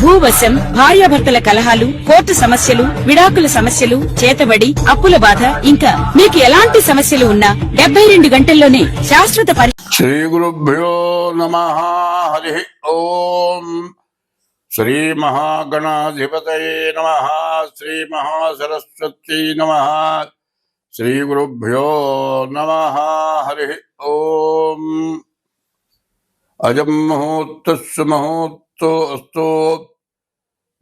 భూవశం భార్యాభర్తల కలహాలు కోర్టు సమస్యలు విడాకుల సమస్యలు చేతబడి అప్పుల బాధ ఇంకా మీకు ఎలాంటి సమస్యలు ఉన్నా డెబ్బై రెండు గంటల్లోనే శాశ్వత పరి శ్రీ గురుభ్యో నమ హరి ఓం. శ్రీ మహాగణాధిపతయే నమ శ్రీ మహాసరస్వత్యై నమ శ్రీ గురుభ్యో నమ హరి ఓం. అజం ముహూర్తస్సు ముహూర్తో अस्तु अस्तु।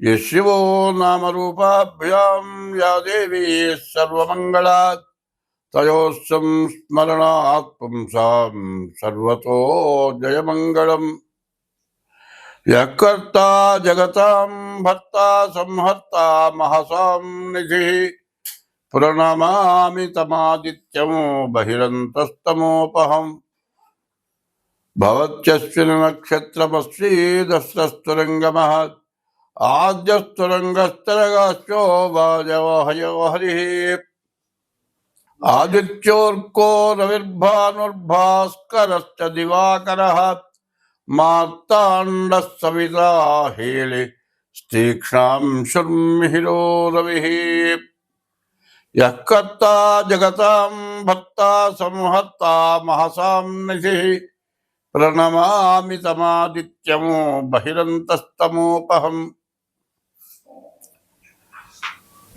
ये शिवो नाम रूपाभ्याम या देवी सर्वमंगला तयोस्म स्मरणात् सर्वतो जय मंगलम यकर्ता जगता जगतां भर्ता संहर्ता महसां निधि प्रणमा तमादित्यमो बहिंतस्तमोपहम भवत्यश्चिन नक्षत्रमस्येदस्रस्तुरङ्गमः आद्यस्तुरङ्गस्तरगाश्चो वाजव हयो हरिः आदित्योऽर्को रविर्भानुर्भास्करश्च दिवाकरः मार्ताण्डः सविता हेलि स्तीक्ष्णां शुर्मिहिरो रविः। यः कर्ता जगतां भक्ता संहर्ता महसां निधिः। ప్రణమామి తమాదిత్యము బహిరంతస్తమోపహం.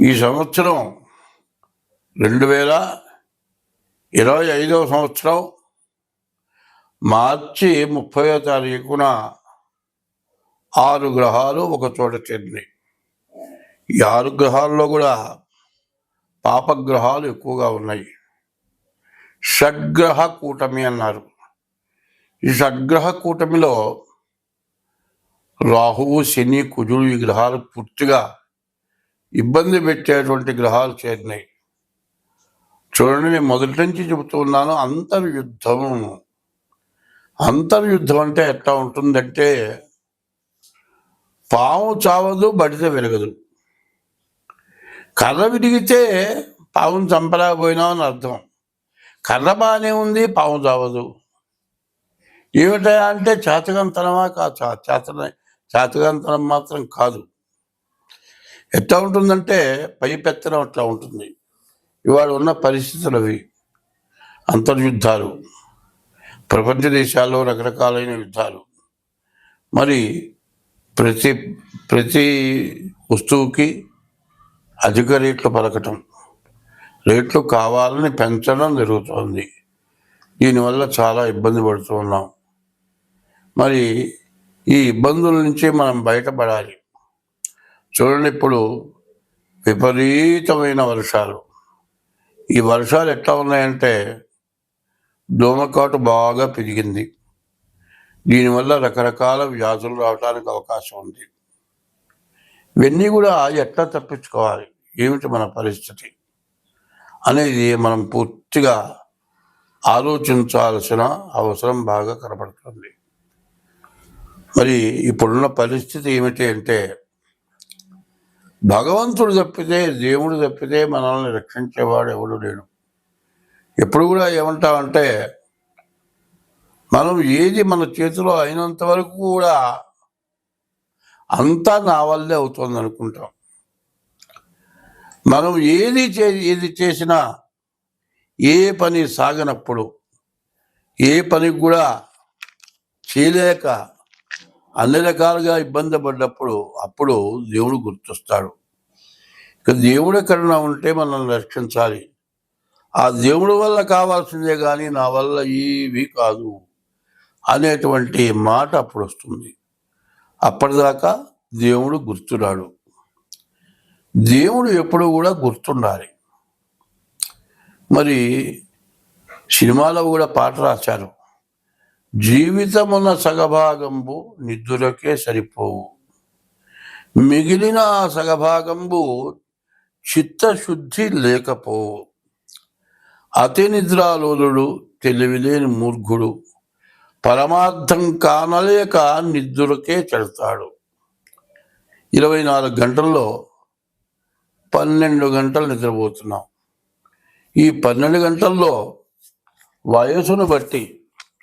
ఈ సంవత్సరం రెండు వేల ఇరవై ఐదవ సంవత్సరం మార్చి ముప్పయో తారీఖున ఆరు గ్రహాలు ఒక చోట చేరినాయి. ఈ ఆరు గ్రహాల్లో కూడా పాపగ్రహాలు ఎక్కువగా ఉన్నాయి. షడ్గ్రహ కూటమి అన్నారు. ఈ షడ్గ్రహ కూటమిలో రాహువు శని కుజుడు ఈ గ్రహాలు పూర్తిగా ఇబ్బంది పెట్టేటువంటి గ్రహాలు చేరినాయి. చూడండి నేను మొదటి నుంచి చెబుతూ ఉన్నాను అంతర్యుద్ధం. అంతర్యుద్ధం అంటే ఎట్లా ఉంటుందంటే పాము చావదు బడితే విరగదు. కర్ర విరిగితే పావును చంపలేకపోయినా అని అర్థం. కర్ర బాగానే ఉంది పాము చావదు. ఏమిటా అంటే చేతకంతనమా కాదు. చా- చేతన చేతకంతనం మాత్రం కాదు. ఎట్లా ఉంటుందంటే పై పెత్తనం అట్లా ఉంటుంది. ఇవాళ ఉన్న పరిస్థితులు అవి అంతర్యుద్ధాలు. ప్రపంచ దేశాల్లో రకరకాలైన యుద్ధాలు. మరి ప్రతి ప్రతి వస్తువుకి అధిక రేట్లు పలకటం. రేట్లు కావాలని పెంచడం జరుగుతోంది. దీనివల్ల చాలా ఇబ్బంది పడుతూ ఉన్నాం. మరి ఈ ఇబ్బందుల నుంచి మనం బయటపడాలి. చూడండి ఇప్పుడు విపరీతమైన వర్షాలు. ఈ వర్షాలు ఎట్లా ఉన్నాయంటే దోమకాటు బాగా పెరిగింది. దీనివల్ల రకరకాల వ్యాధులు రావడానికి అవకాశం ఉంది. ఇవన్నీ కూడా ఎట్లా తప్పించుకోవాలి? ఏమిటి మన పరిస్థితి? అనేది మనం పూర్తిగా ఆలోచించాల్సిన అవసరం బాగా కనపడుతుంది. మరి ఇప్పుడున్న పరిస్థితి ఏమిటి అంటే భగవంతుడు తప్పితే దేవుడు తప్పితే మనల్ని రక్షించేవాడు ఎవడు లేడు. ఎప్పుడు కూడా ఏమంటామంటే మనం ఏది మన చేతిలో అయినంత వరకు కూడా అంతా నా వల్లే అవుతుంది అనుకుంటాం. మనం ఏది చే ఏది చేసినా ఏ పని సాగనప్పుడు ఏ పని కూడా చేయలేక అన్ని రకాలుగా ఇబ్బంది పడ్డప్పుడు అప్పుడు దేవుడు గుర్తొస్తాడు. ఇక దేవుడి కరుణ ఉంటే మనల్ని రక్షించాలి. ఆ దేవుడి వల్ల కావాల్సిందే కానీ నా వల్ల ఏవి కాదు అనేటువంటి మాట అప్పుడు వస్తుంది. అప్పటిదాకా దేవుడు గుర్తురాడు. దేవుడు ఎప్పుడు కూడా గుర్తుండాలి. మరి సినిమాలో కూడా పాట రాశారు. జీవితమున సగభాగంబు నిద్దులకే సరిపోవు. మిగిలిన ఆ సగభాగంబు చిత్తశుద్ధి లేకపోవు. అతి నిద్రాలోలుడు తెలివిలేని మూర్ఘుడు పరమార్థం కానలేక నిద్రకే చెడతాడు. ఇరవై నాలుగు గంటల్లో పన్నెండు గంటలు నిద్రపోతున్నాం. ఈ పన్నెండు గంటల్లో వయసును బట్టి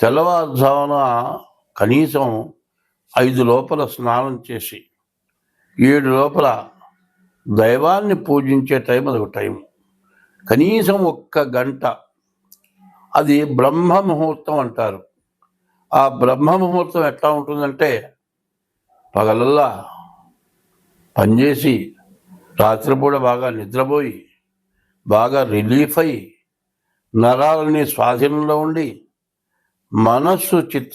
తెల్లవారుజామున కనీసం ఐదు లోపల స్నానం చేసి ఏడు లోపల దైవాన్ని పూజించే టైం అది ఒక టైం కనీసం ఒక్క గంట. అది బ్రహ్మ ముహూర్తం అంటారు. ఆ బ్రహ్మ ముహూర్తం ఎట్లా ఉంటుందంటే పగలల్లా పనిచేసి రాత్రిపూట బాగా నిద్రపోయి బాగా రిలీఫ్ అయ్యి నరాలని స్వాధీనంలో ఉండి మనస్సు చిత్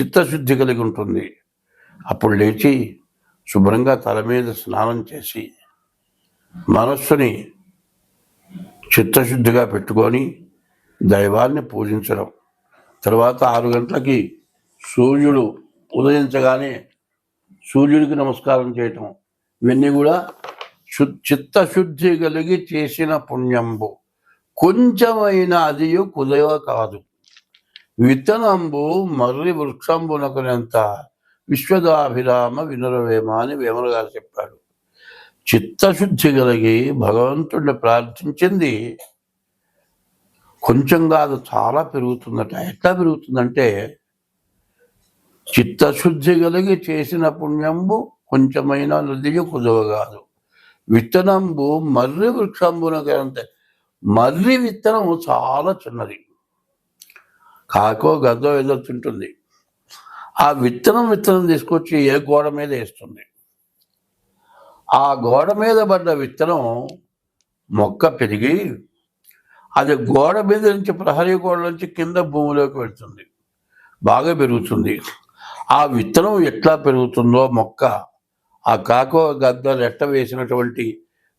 చిత్తశుద్ధి కలిగి ఉంటుంది. అప్పుడు లేచి శుభ్రంగా తల మీద స్నానం చేసి మనస్సుని చిత్తశుద్ధిగా పెట్టుకొని దైవాన్ని పూజించడం. తర్వాత ఆరు గంటలకి సూర్యుడు ఉదయించగానే సూర్యుడికి నమస్కారం చేయటం. ఇవన్నీ కూడా శు చిత్తశుద్ధి కలిగి చేసిన పుణ్యంబు. కొంచెమైన అది కుదయో కాదు. విత్తనంబు మర్రి వృక్షంబునకునంత? విశ్వదాభిరామ వినురవేమ అని వేమన గారు చెప్పాడు చిత్తశుద్ధి కలిగి భగవంతుడిని ప్రార్థించింది కొంచెం కాదు చాలా పెరుగుతుందట. ఎట్లా పెరుగుతుందంటే చిత్తశుద్ధి కలిగి చేసిన పుణ్యంబు కొంచెమైన నదియు కుదవ కాదు విత్తనంబు మర్రి వృక్షంబునకంత మర్రి విత్తనం చాలా చిన్నది. కాకో గద్దో ఏదో తింటుంది. ఆ విత్తనం విత్తనం తీసుకొచ్చి ఏ గోడ మీద వేస్తుంది. ఆ గోడ మీద పడ్డ విత్తనం మొక్క పెరిగి అది గోడ మీద నుంచి ప్రహరీ గోడ నుంచి కింద భూమిలోకి వెళ్తుంది. బాగా పెరుగుతుంది. ఆ విత్తనం ఎట్లా పెరుగుతుందో మొక్క ఆ కాకో గద్ద రెట్ట వేసినటువంటి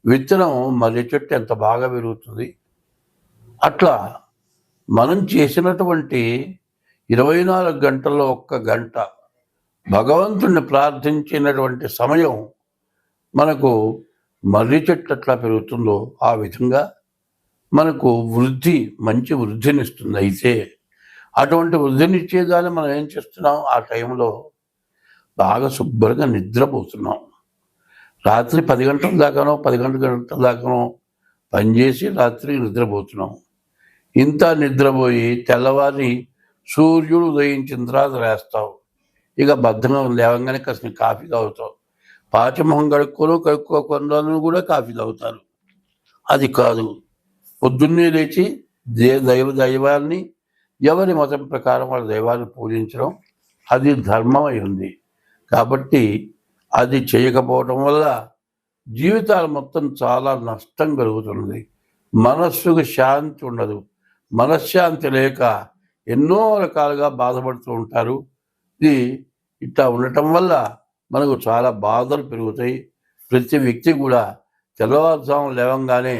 విత్తనం మర్రి చెట్టు ఎంత బాగా పెరుగుతుంది. అట్లా మనం చేసినటువంటి ఇరవై నాలుగు గంటల్లో ఒక్క గంట భగవంతుణ్ణి ప్రార్థించినటువంటి సమయం మనకు మర్రి చెట్టు ఎట్లా పెరుగుతుందో ఆ విధంగా మనకు వృద్ధి మంచి వృద్ధినిస్తుంది. అయితే అటువంటి వృద్ధినిచ్చేదాన్ని మనం ఏం చేస్తున్నాం? ఆ టైంలో బాగా శుభ్రంగా నిద్రపోతున్నాం. రాత్రి పది గంటల దాకానో పది గంటల గంటల దాకానో పనిచేసి రాత్రి నిద్రపోతున్నాం. ఇంత నిద్రపోయి తెల్లవారి సూర్యుడు ఉదయించిన తర్వాత రాస్తావు ఇక బద్ధంగా లేవంగానే కాసిన కాఫీ తాగుతావు. పాచమొహం కడుక్కోను కడుక్కోకుండా కూడా కాఫీ తాగుతారు. అది కాదు. పొద్దున్నే లేచి దే దైవ దైవాన్ని ఎవరి మతం ప్రకారం వాళ్ళ దైవాన్ని పూజించడం అది ధర్మం అయి ఉంది. కాబట్టి అది చేయకపోవడం వల్ల జీవితాలు మొత్తం చాలా నష్టం కలుగుతున్నది మనస్సుకు శాంతి ఉండదు. మనశ్శాంతి లేక ఎన్నో రకాలుగా బాధపడుతూ ఉంటారు. ఇది ఇట్లా ఉండటం వల్ల మనకు చాలా బాధలు పెరుగుతాయి. ప్రతి వ్యక్తి కూడా తెల్లవారుజాము లేవంగానే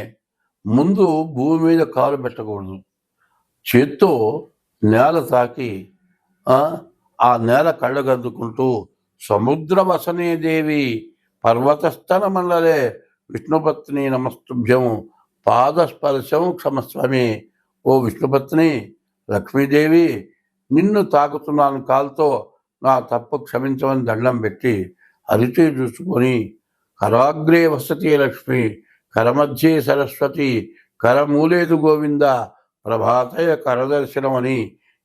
ముందు భూమి మీద కాలు పెట్టకూడదు. చేత్తో నేల తాకి ఆ, నేల కళ్ళగద్దుకుంటూ సముద్ర వసనేదేవి పర్వతస్థన మండలే విష్ణుపత్ని నమస్తుభ్యం పాదస్పర్శం క్షమస్వామి ఓ విష్ణుపత్ని లక్ష్మీదేవి నిన్ను తాకుతున్నాను కాలుతో నా తప్పు క్షమించమని దండం పెట్టి అరిచే చూసుకొని కరాగ్రే వసతి లక్ష్మి కరమధ్యే సరస్వతి కరమూలేదు గోవింద ప్రభాతయ కరదర్శనం అని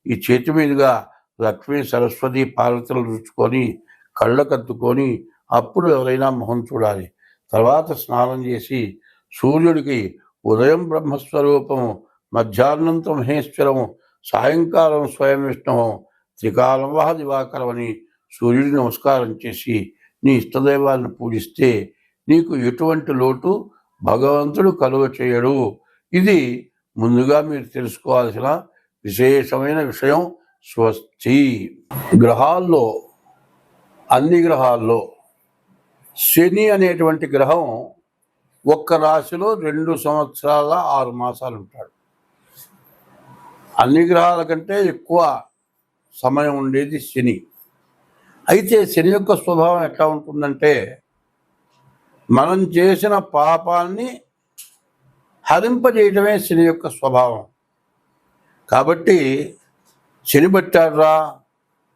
ఈ చేతి మీదుగా లక్ష్మీ సరస్వతి పార్వతులు రుచుకొని కళ్ళకత్తుకొని అప్పుడు ఎవరైనా మొహం చూడాలి. తర్వాత స్నానం చేసి సూర్యుడికి ఉదయం బ్రహ్మస్వరూపము మధ్యాహ్నం మహేశ్వరము సాయంకాలం స్వయం విష్ణువు త్రికాలం వహ దివాకరమని నమస్కారం చేసి నీ ఇష్టదైవాలను పూజిస్తే నీకు ఎటువంటి లోటు భగవంతుడు కలువ చేయడు. ఇది ముందుగా మీరు తెలుసుకోవాల్సిన విశేషమైన విషయం స్వస్తి. గ్రహాల్లో అన్ని గ్రహాల్లో శని అనేటువంటి గ్రహం ఒక్క రాశిలో రెండు సంవత్సరాల ఆరు మాసాలు ఉంటాడు. అన్ని గ్రహాల కంటే ఎక్కువ సమయం ఉండేది శని. అయితే శని యొక్క స్వభావం ఎట్లా ఉంటుందంటే మనం చేసిన పాపాన్ని హరింపజేయటమే శని యొక్క స్వభావం. కాబట్టి శని పట్టాడ్రా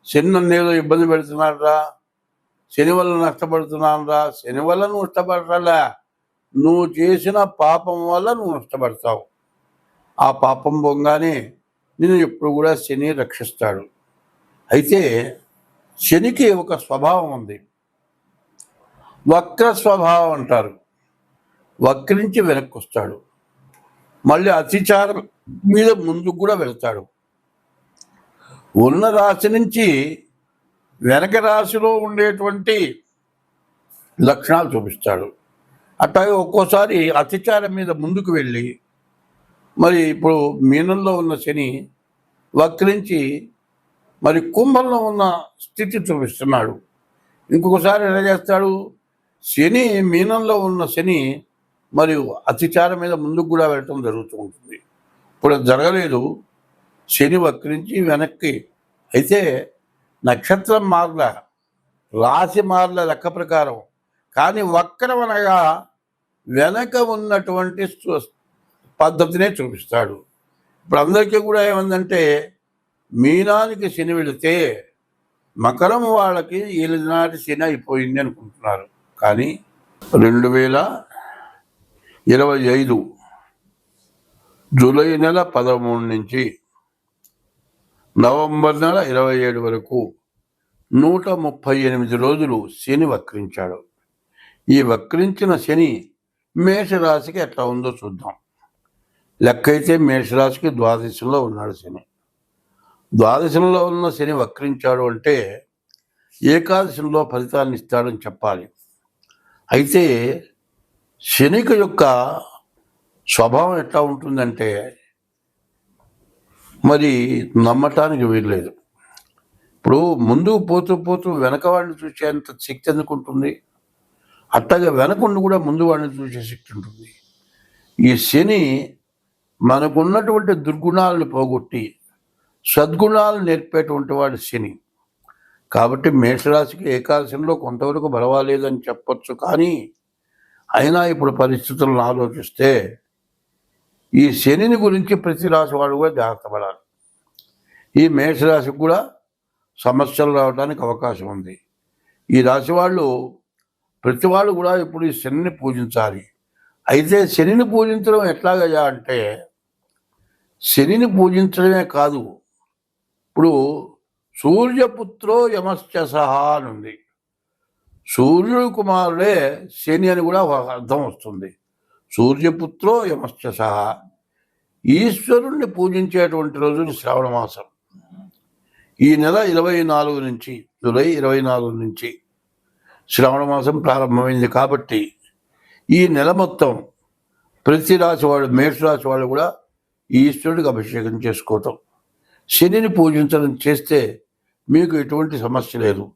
శని నన్ను ఏదో ఇబ్బంది పెడుతున్నాడురా శని వల్ల నష్టపడుతున్నానురా శని వల్ల నువ్వు నష్టపడరా నువ్వు చేసిన పాపం వల్ల నువ్వు నష్టపడతావు. ఆ పాపం పొంగానే నిన్ను ఎప్పుడు కూడా శని రక్షిస్తాడు. అయితే శనికి ఒక స్వభావం ఉంది. వక్ర స్వభావం అంటారు. వక్రించి వెనక్కి వస్తాడు. మళ్ళీ అతిచారం మీద ముందుకు కూడా వెళ్తాడు. ఉన్న రాశి నుంచి వెనక రాశిలో ఉండేటువంటి లక్షణాలు చూపిస్తాడు. అట్లాగే ఒక్కోసారి అతిచారం మీద ముందుకు వెళ్ళి మరి ఇప్పుడు మీనంలో ఉన్న శని వక్రించి మరి కుంభంలో ఉన్న స్థితి చూపిస్తున్నాడు. ఇంకొకసారి ఎలా చేస్తాడు? శని మీనంలో ఉన్న శని మరియు అతిచారం మీద ముందుకు కూడా వెళ్ళటం జరుగుతూ ఉంటుంది. ఇప్పుడు జరగలేదు. శని వక్రించి వెనక్కి అయితే నక్షత్రం మార్ల రాశి మార్ల లెక్క ప్రకారం కానీ వక్రం అనగా వెనక ఉన్నటువంటి పద్ధతినే చూపిస్తాడు. ఇప్పుడు అందరికీ కూడా ఏమందంటే మీనానికి శని వెళితే మకరం వాళ్ళకి ఈనాటి శని అయిపోయింది అనుకుంటున్నారు. కానీ రెండు వేల ఇరవై ఐదు జూలై నెల పదమూడు నుంచి నవంబర్ నెల ఇరవై ఏడు వరకు నూట ముప్పై ఎనిమిది రోజులు శని వక్రించాడు. ఈ వక్రించిన శని మేషరాశికి ఎట్లా ఉందో చూద్దాం. లెక్క అయితే మేషరాశికి ద్వాదశంలో ఉన్నాడు శని. ద్వాదశంలో ఉన్న శని వక్రించాడు అంటే ఏకాదశంలో ఫలితాన్ని ఇస్తాడని చెప్పాలి. అయితే శనిక యొక్క స్వభావం ఎట్లా ఉంటుందంటే మరి నమ్మటానికి వీల్లేదు. ఇప్పుడు ముందుకు పోతూ పోతూ వెనక వాడిని చూసేంత శక్తి ఎందుకు ఉంటుంది? అట్టగా వెనకుండి కూడా ముందు వాడిని చూసే శక్తి ఉంటుంది. ఈ శని మనకున్నటువంటి దుర్గుణాలను పోగొట్టి సద్గుణాలు నేర్పేటువంటి వాడు శని. కాబట్టి మేషరాశికి ఏకాదశంలో కొంతవరకు బలవాలేదని చెప్పచ్చు కానీ అయినా ఇప్పుడు పరిస్థితులను ఆలోచిస్తే ఈ శనిని గురించి ప్రతి రాశి వాడు కూడా జాగ్రత్త పడాలి. ఈ మేషరాశికి కూడా సమస్యలు రావడానికి అవకాశం ఉంది. ఈ రాశి వాళ్ళు ప్రతి వాళ్ళు కూడా ఇప్పుడు ఈ శనిని పూజించాలి. అయితే శనిని పూజించడం ఎట్లాగయ్యా అంటే శనిని పూజించడమే కాదు. ఇప్పుడు సూర్యపుత్రో యమశ్చ సహా అని ఉంది. సూర్యుడు కుమారుడే శని అని కూడా ఒక అర్థం వస్తుంది. సూర్యపుత్రో యమశ్చ సహా. ఈశ్వరుణ్ణి పూజించేటువంటి రోజులు శ్రావణ మాసం. ఈ నెల ఇరవై నాలుగు నుంచి జూలై ఇరవై నాలుగు నుంచి శ్రావణ మాసం ప్రారంభమైంది కాబట్టి ఈ నెల మొత్తం ప్రతి రాశి వాళ్ళు మేషరాశి వాళ్ళు కూడా ఈశ్వరుడికి అభిషేకం చేసుకోవటం. శనిని పూజించడం చేస్తే మీకు ఎటువంటి సమస్య లేదు.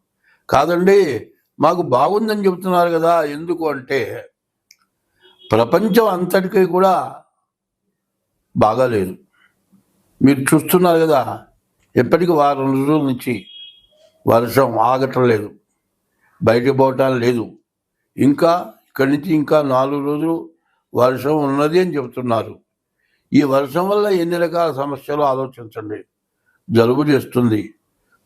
కాదండి మాకు బాగుందని చెబుతున్నారు కదా ఎందుకు అంటే ప్రపంచం అంతటికీ కూడా బాగాలేదు మీరు చూస్తున్నారు కదా ఎప్పటికీ వారం రోజుల నుంచి వర్షం ఆగటం లేదు. బయటకు పోవటం లేదు. ఇంకా ఇక్కడి నుంచి ఇంకా నాలుగు రోజులు వర్షం ఉన్నది అని చెబుతున్నారు. ఈ వర్షం వల్ల ఎన్ని రకాల సమస్యలు ఆలోచించండి. జలుబు చేస్తుంది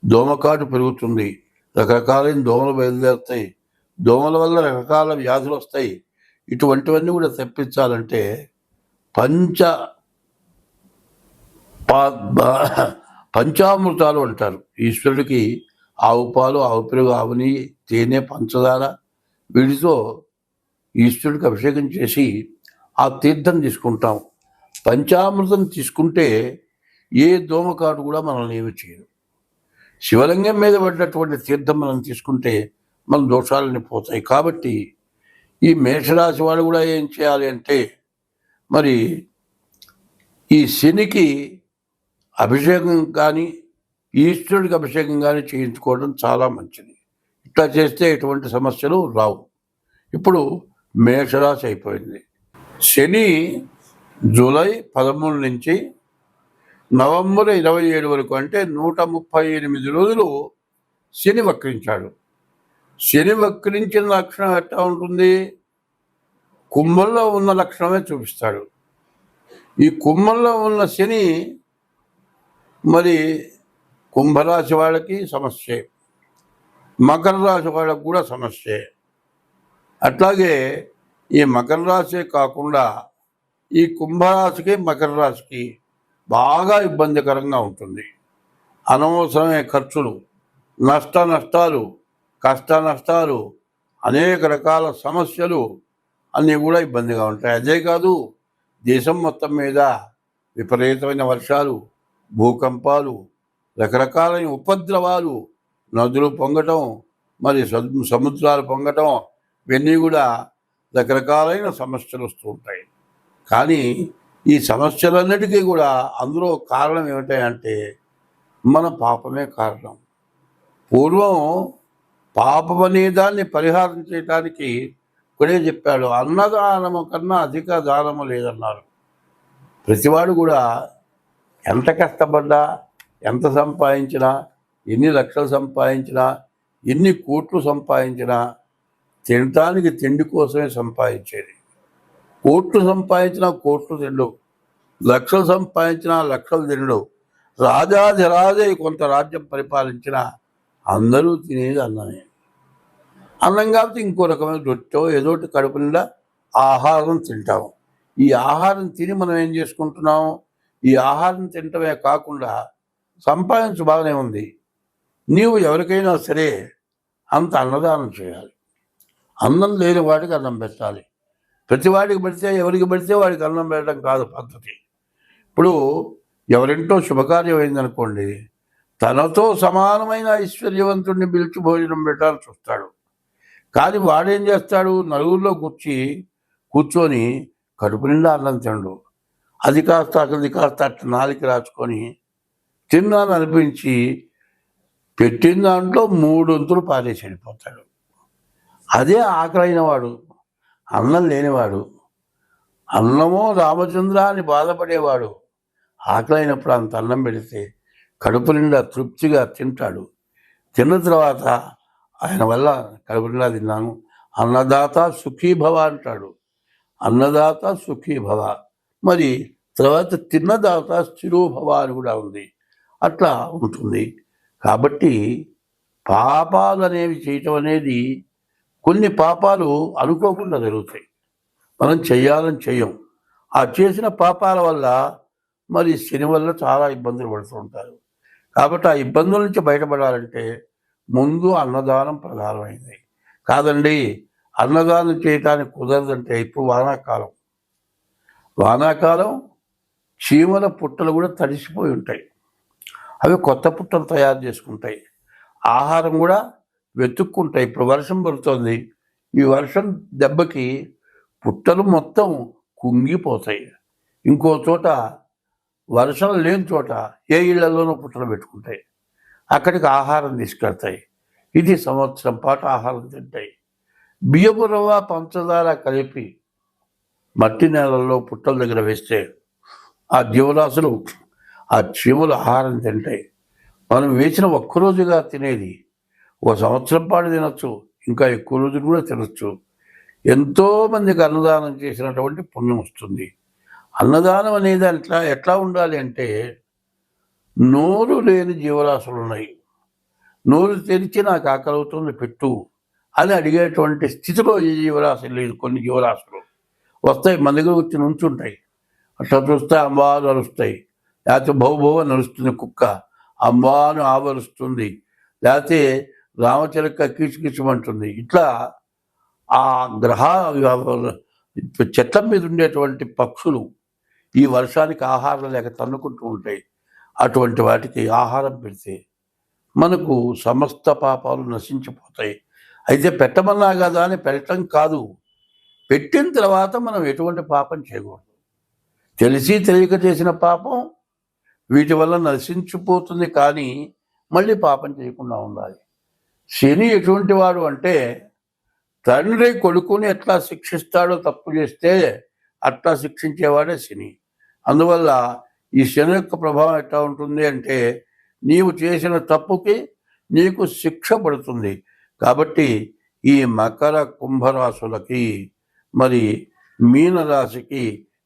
దోమకాటు పెరుగుతుంది రకరకాలైన దోమలు బయలుదేరుతాయి. దోమల వల్ల రకరకాల వ్యాధులు వస్తాయి. ఇటువంటివన్నీ కూడా తెప్పించాలంటే పంచ పంచామృతాలు అంటారు. ఈశ్వరుడికి ఆవు పాలు ఆవు పెరుగు ఆవుని తేనె పంచదార వీటితో ఈశ్వరుడికి అభిషేకం చేసి ఆ తీర్థం తీసుకుంటాం. పంచామృతం తీసుకుంటే ఏ దోమకాటు కూడా మనల్ని ఏమి చేయదు. శివలింగం మీద పడ్డటువంటి తీర్థం మనం తీసుకుంటే మన దోషాలని పోతాయి. కాబట్టి ఈ మేషరాశి వాళ్ళు కూడా ఏం చేయాలి అంటే మరి ఈ శనికి అభిషేకం కానీ ఈశ్వరుడికి అభిషేకం కానీ చేయించుకోవడం చాలా మంచిది. ఇట్లా చేస్తే ఎటువంటి సమస్యలు రావు. ఇప్పుడు మేషరాశి అయిపోయింది. శని జూలై పదమూడు నుంచి నవంబర్ ఇరవై ఏడు వరకు అంటే నూట ముప్పై ఎనిమిది రోజులు శని వక్రించాడు. శని వక్రించిన లక్షణం ఎట్లా ఉంటుంది? కుంభంలో ఉన్న లక్షణమే చూపిస్తాడు. ఈ కుంభంలో ఉన్న శని మరి కుంభరాశి వాళ్ళకి సమస్యే. మకర రాశి వాళ్ళకు కూడా సమస్యే. అట్లాగే ఈ మకర రాశి కాకుండా ఈ కుంభరాశికి మకర రాశికి బాగా ఇబ్బందికరంగా ఉంటుంది. అనవసరమైన ఖర్చులు నష్ట నష్టాలు కష్ట నష్టాలు అనేక రకాల సమస్యలు అన్నీ కూడా ఇబ్బందిగా ఉంటాయి. అదే కాదు దేశం మొత్తం మీద విపరీతమైన వర్షాలు భూకంపాలు రకరకాలైన ఉపద్రవాలు నదులు పొంగటం మరి సముద్రాలు పొంగటం ఇవన్నీ కూడా రకరకాలైన సమస్యలు వస్తూ ఉంటాయి. కానీ ఈ సమస్యలన్నిటికీ కూడా అందులో కారణం ఏమిటంటే మన పాపమే కారణం. పూర్వం పాపం అనే దాన్ని పరిహారం చేయటానికి ఇక్కడే చెప్పాడు అన్నదానము కన్నా అధిక దానము లేదన్నారు. ప్రతివాడు కూడా ఎంత కష్టపడ్డా ఎంత సంపాదించినా ఎన్ని లక్షలు సంపాదించినా ఎన్ని కోట్లు సంపాదించినా తినటానికి తిండి కోసమే సంపాదించేది. కోట్లు సంపాదించిన కోట్లు తిండు లక్షలు సంపాదించిన లక్షలు తినడు రాజాధిరాజే కొంత రాజ్యం పరిపాలించిన అందరూ తినేది అన్నమే. అన్నం కాబట్టి ఇంకో రకమైన రొట్టె ఏదో కడుపు నిండా ఆహారం తింటాము. ఈ ఆహారం తిని మనం ఏం చేసుకుంటున్నాం ఈ ఆహారం తినటమే కాకుండా సంపాదించు బాగానే ఉంది. నీవు ఎవరికైనా సరే అంత అన్నదానం చేయాలి. అన్నం లేని వాడికి అన్నం పెట్టాలి. ప్రతి వాడికి పెడితే ఎవరికి పడితే వాడికి అన్నం పెట్టడం కాదు పద్ధతి. ఇప్పుడు ఎవరింటో శుభకార్యం అయిందనుకోండి తనతో సమానమైన ఐశ్వర్యవంతుడిని పిలిచి భోజనం పెట్టాలని చూస్తాడు కానీ వాడేం చేస్తాడు? నలుగురిలో కూర్చి కూర్చొని కడుపు నిండా అన్నం తినడు అది కాస్త అది కాస్త అట్ట నాలికి రాచుకొని తిన్నాను అనిపించి పెట్టిన దాంట్లో మూడొంతులు పారేసి వెళ్ళిపోతాడు. అదే ఆకలైన వాడు. అన్నం లేనివాడు అన్నమో రామచంద్ర అని బాధపడేవాడు. ఆకలైనప్పుడు అంత అన్నం పెడితే కడుపు నిండా తృప్తిగా తింటాడు. తిన్న తర్వాత ఆయన వల్ల కడుపు నిండా తిన్నాను. అన్నదాత సుఖీభవ అంటాడు. అన్నదాత సుఖీభవ మరి తర్వాత తిన్నదాత స్థిరోభవ అని కూడా ఉంది. అట్లా ఉంటుంది. కాబట్టి పాపాలు అనేవి చేయటం అనేది కొన్ని పాపాలు అనుకోకుండా జరుగుతాయి. మనం చేయాలని చెయ్యం ఆ చేసిన పాపాల వల్ల మరి శని వల్ల చాలా ఇబ్బందులు పడుతూ ఉంటారు. కాబట్టి ఆ ఇబ్బందుల నుంచి బయటపడాలంటే ముందు అన్నదానం ప్రధానమైంది కాదండి అన్నదానం చేయటానికి కుదరదంటే ఇప్పుడు వానాకాలం. వానాకాలం చీమల పుట్టలు కూడా తడిసిపోయి ఉంటాయి. అవి కొత్త పుట్టలు తయారు చేసుకుంటాయి. ఆహారం కూడా వెతుక్కుంటాయి ఇప్పుడు వర్షం పడుతుంది. ఈ వర్షం దెబ్బకి పుట్టలు మొత్తం కుంగిపోతాయి. ఇంకో చోట వర్షం లేని చోట ఏ ఇళ్ళలోనూ పుట్టలు పెట్టుకుంటాయి. అక్కడికి ఆహారం తీసుకెళ్తాయి. ఇది సంవత్సరం పాటు ఆహారం తింటాయి. బియ్యపు రవ్వ పంచదార కలిపి మట్టి నేలల్లో పుట్టల దగ్గర వేస్తే ఆ జీవరాశులు ఆ చీమలు ఆహారం తింటాయి. మనం వేసిన ఒక్కరోజుగా తినేది ఒక సంవత్సరం పాటు తినొచ్చు ఇంకా ఎక్కువ రోజులు కూడా తినొచ్చు. ఎంతోమందికి అన్నదానం చేసినటువంటి పుణ్యం వస్తుంది. అన్నదానం అనేది అట్లా ఎట్లా ఉండాలి అంటే నోరు లేని జీవరాశులు ఉన్నాయి. నోరు తెరిచి నాకు ఆకలి అవుతుంది పెట్టు అని అడిగేటువంటి స్థితిలో ఈ జీవరాశులు లేదు కొన్ని జీవరాశులు. వస్తాయి మన దగ్గర వచ్చి నుంచుంటాయి. అట్లా చూస్తే అమ్మవారు అరుస్తాయి. లేకపోతే భౌభవ నడుస్తుంది కుక్క. అంబాను ఆవరుస్తుంది లేకపోతే రామచిలక కిచుకిచమంటుంది. ఇట్లా ఆ గ్రహ చెట్ల మీద ఉండేటువంటి పక్షులు ఈ వర్షానికి ఆహారం లేక తన్నుకుంటూ ఉంటాయి అటువంటి వాటికి ఆహారం పెడితే మనకు సమస్త పాపాలు నశించిపోతాయి. అయితే పెట్టమన్నా కదా అని పెట్టడం కాదు. పెట్టిన తర్వాత మనం ఎటువంటి పాపం చేయకూడదు. తెలిసి తెలియక చేసిన పాపం వీటి వల్ల నశించిపోతుంది కానీ మళ్ళీ పాపం చేయకుండా ఉండాలి. శని ఎటువంటి వాడు అంటే తండ్రి కొడుకుని ఎట్లా శిక్షిస్తాడో తప్పు చేస్తే అట్లా శిక్షించేవాడే శని. అందువల్ల ఈ శని యొక్క ప్రభావం ఎట్లా ఉంటుంది అంటే నీవు చేసిన తప్పుకి నీకు శిక్ష పడుతుంది. కాబట్టి ఈ మకర కుంభరాశులకి మరి మీనరాశికి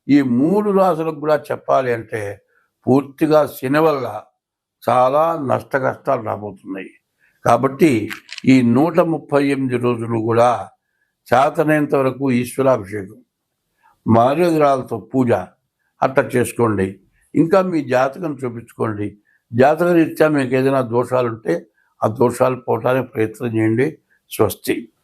ఈ మూడు రాశులకు కూడా చెప్పాలి అంటే పూర్తిగా శని వల్ల చాలా నష్ట కష్టాలు రాబోతున్నాయి. కాబట్టి ఈ నూట ముప్పై ఎనిమిది రోజులు కూడా చేతనేంత వరకు ఈశ్వరాభిషేకం మారేదురాలతో పూజ అట్లా చేసుకోండి. ఇంకా మీ జాతకం చూపించుకోండి. జాతక రీత్యా మీకు ఏదైనా దోషాలు ఉంటే ఆ దోషాలు పోవటానికి ప్రయత్నం చేయండి. స్వస్తి.